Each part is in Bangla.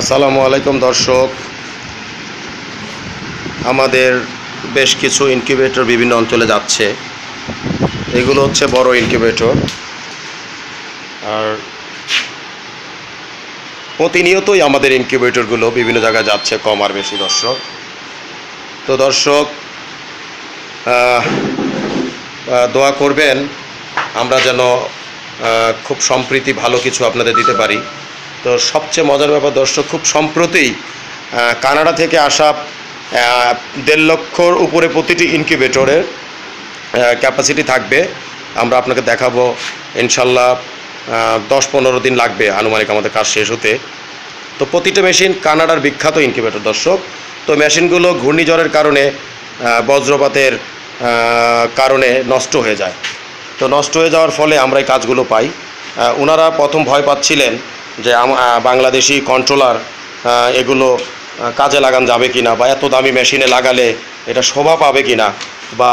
আসসালামু আলাইকুম, দর্শক। আমাদের বেশ কিছু ইনকিউবেটর বিভিন্ন অঞ্চলে যাচ্ছে। এগুলো হচ্ছে বড় ইনকিউবেটর আর প্রতিনিয়তই আমাদের ইনকিউবেটরগুলো বিভিন্ন জায়গায় যাচ্ছে, কম আর বেশি, দর্শক। তো দর্শক দোয়া করবেন, আমরা যেন খুব সম্প্রীতি ভালো কিছু আপনাদের দিতে পারি। তো সবচেয়ে মজার ব্যাপার দর্শক, খুব সম্প্রতি কানাডা থেকে আসা দেড় লক্ষর উপরে প্রতিটি ইনকিউবেটরের ক্যাপাসিটি থাকবে। আমরা আপনাকে দেখাবো, ইনশাল্লাহ দশ পনেরো দিন লাগবে আনুমানিক আমাদের কাজ শেষ হতে। তো প্রতিটা মেশিন কানাডার বিখ্যাত ইনকিউবেটর দর্শক। তো মেশিনগুলো ঘূর্ণিঝড়ের কারণে বজ্রপাতের কারণে নষ্ট হয়ে যায়। তো নষ্ট হয়ে যাওয়ার ফলে আমরা এই কাজগুলো পাই। ওনারা প্রথম ভয় পাচ্ছিলেন যে বাংলাদেশি কন্ট্রোলার এগুলো কাজে লাগান যাবে কি না বা এত দামি মেশিনে লাগালে এটা শোভা পাবে কি না বা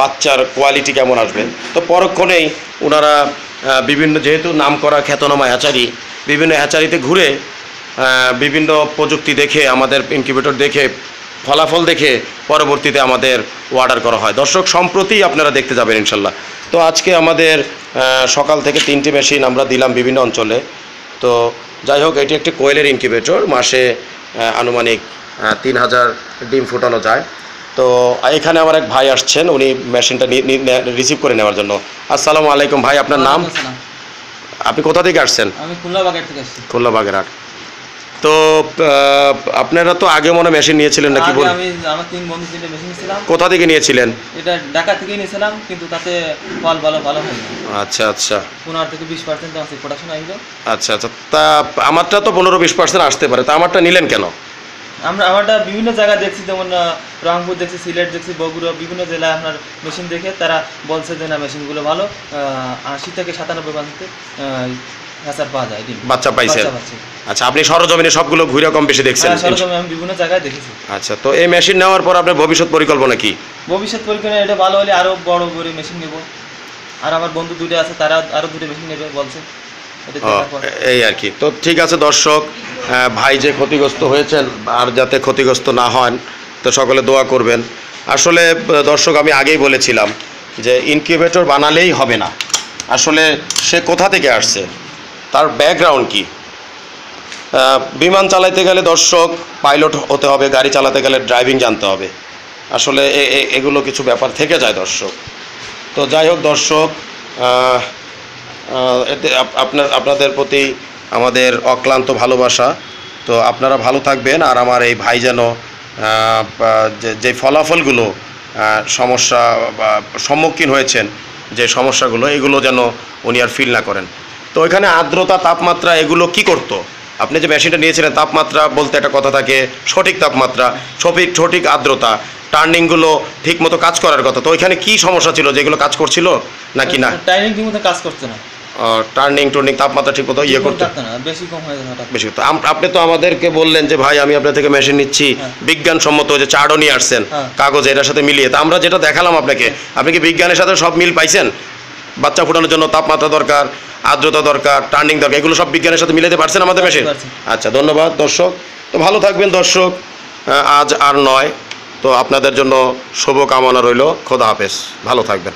বাচ্চার কোয়ালিটি কেমন আসবে? তো পরক্ষণেই ওনারা বিভিন্ন যেহেতু নাম করা খ্যাতনামা হ্যাচারি, বিভিন্ন হ্যাচারিতে ঘুরে বিভিন্ন প্রযুক্তি দেখে, আমাদের ইনকিউবেটর দেখে, ফলাফল দেখে পরবর্তীতে আমাদের অর্ডার করা হয়। দর্শক, সম্প্রতি আপনারা দেখতে যাবেন ইনশাল্লাহ। তো আজকে আমাদের সকাল থেকে তিনটি মেশিন আমরা দিলাম বিভিন্ন অঞ্চলে। তো যাই হোক এটি একটি কোয়েলের ইনকিউবেটর মাসে আনুমানিক তিন হাজার ডিম ফুটানো যায়। তো এখানে আমার এক ভাই আসছেন উনি মেশিনটা রিসিভ করে নেওয়ার জন্য। আসসালামু আলাইকুম ভাই আপনার নাম? আপনি কোথা থেকে আসছেন? আমি খুলনা বাগের থেকে আসছি। খুলনা বাগেরহাট। তো আপনারা তো আগে মনে মেশিন নিয়েছিলেন নাকি বল আমি আমার তিন বন্ধু তিনটে মেশিন নিয়েছিলাম। কোথা থেকে নিয়েছিলেন? এটা ঢাকা থেকেই নিয়েছিলাম কিন্তু তাতে ফল ভালো ভালো হয়নি। আচ্ছা আচ্ছা। পনেরো থেকে বিশ পার্সেন্ট আছে প্রোডাকশন আসলো আচ্ছা আচ্ছা। তা আমারটা তো পনেরো বিশ পার্সেন্ট আসতে পারে। তা আমারটা নিলেন কেন? আমরা আমারটা বিভিন্ন জায়গা দেখছি যেমন রংপুর দেখছি সিলেট দেখছি বগুড়া বিভিন্ন জেলায় আপনার মেশিন দেখে তারা বলছে যে না মেশিনগুলো ভালো। আশি থেকে সাতানব্বই পার্সেন্ট ডিম বাচ্চা পাইছেন। আচ্ছা আপনি সরজমিনে সবগুলো ঘুরে কম বেশি দেখছেন হ্যাঁ, আমি বিভিন্ন জায়গায় দেখেছি। আচ্ছা তো এই মেশিন নেওয়ার পর আপনার ভবিষ্যৎ পরিকল্পনা কি? ভবিষ্যৎ পরিকল্পনা এটা ভালো হলে আরও বড় করে মেশিন নেব। আর আমার বন্ধু দুটো আছে তারা আরও দুটো মেশিন নেবে বলছে। এই আর কি। তো ঠিক আছে দর্শক আহ, ভাই যে ক্ষতিগ্রস্ত হয়েছেন আর যাতে ক্ষতিগ্রস্ত না হন তো সকলে দোয়া করবেন। আসলে দর্শক আমি আগেই বলেছিলাম যে ইনকিউবেটর বানালেই হবে না। আসলে সে কোথা থেকে আসছে? তার ব্যাকগ্রাউন্ড কি? বিমান চালাতে গেলে দর্শক পাইলট হতে হবে, গাড়ি চালাতে গেলে ড্রাইভিং জানতে হবে। আসলে এগুলো কিছু ব্যাপার থেকে যায় দর্শক। তো যাই হোক দর্শক এতে আপনার, আপনাদের প্রতি আমাদের অক্লান্ত ভালোবাসা। তো আপনারা ভালো থাকবেন আর আমার এই ভাই যেন যে- ফলাফলগুলো সমস্যা সম্মুখীন হয়েছেন, যে সমস্যাগুলো, এগুলো যেন উনি আর ফিল না করেন। তো এখানে আর্দ্রতা তাপমাত্রা এগুলো কি করতো? আপনি যে মেশিনটা নিয়েছিলেন তাপমাত্রা বলতে একটা কথা থাকে সঠিক তাপমাত্রা সঠিক সঠিক আর্দ্রতা টার্নিংগুলো ঠিক মতো কাজ করার কথা। তো ওইখানে কি সমস্যা ছিল যেগুলো কাজ করছিল নাকি না? টার্নিং ঠিক মতো কাজ করছে না। টার্নিং টুর্নিং তাপমাত্রা ঠিক মতো ইয়ে করতে না বেশি কম হয়ে বেশি আম- আপনি তো আমাদেরকে বললেন যে ভাই আমি আপনার থেকে মেশিন নিচ্ছি। হ্যাঁ। বিজ্ঞানসম্মত যে চার্টও নিয়ে আসছেন হ্যাঁ। কাগজ এটার সাথে মিলিয়ে। তা আমরা যেটা দেখালাম আপনাকে আপনি কি বিজ্ঞানের সাথে সব মিল পাইছেন? বাচ্চা ফোটানোর জন্য তাপমাত্রা দরকার আর্দ্রতা দরকার টার্নিং দরকার এগুলো সব বিজ্ঞানের সাথে মিলাতে পারছেন আমাদের মেশিন আচ্ছা ধন্যবাদ দর্শক। তো ভালো থাকবেন দর্শক। আজ আর নয়। তো আপনাদের জন্য শুভকামনা রইল। খোদা হাফেজ। ভালো থাকবেন।